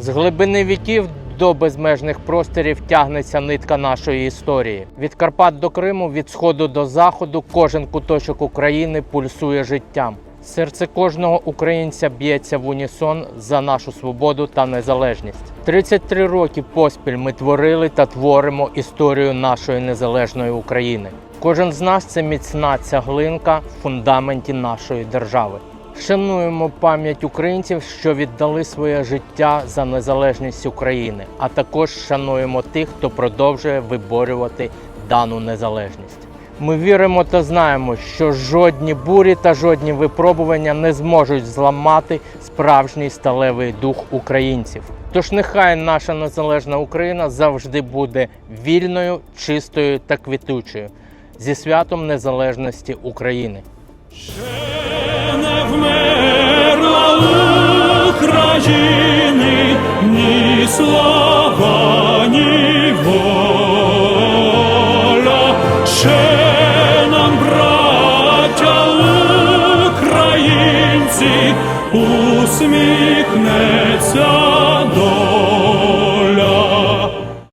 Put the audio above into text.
З глибини віків до безмежних просторів тягнеться нитка нашої історії. Від Карпат до Криму, від сходу до заходу, кожен куточок України пульсує життям. Серце кожного українця б'ється в унісон за нашу свободу та незалежність. 33 роки поспіль ми творили та творимо історію нашої незалежної України. Кожен з нас це міцна цяглинка в фундаменті нашої держави. Шануємо пам'ять українців, що віддали своє життя за незалежність України, а також шануємо тих, хто продовжує виборювати дану незалежність. Ми віримо та знаємо, що жодні бурі та жодні випробування не зможуть зламати справжній сталевий дух українців. Тож нехай наша незалежна Україна завжди буде вільною, чистою та квітучою зі святом незалежності України. Слава, ні воля. Ще нам, браття українці, усміхнеться доля.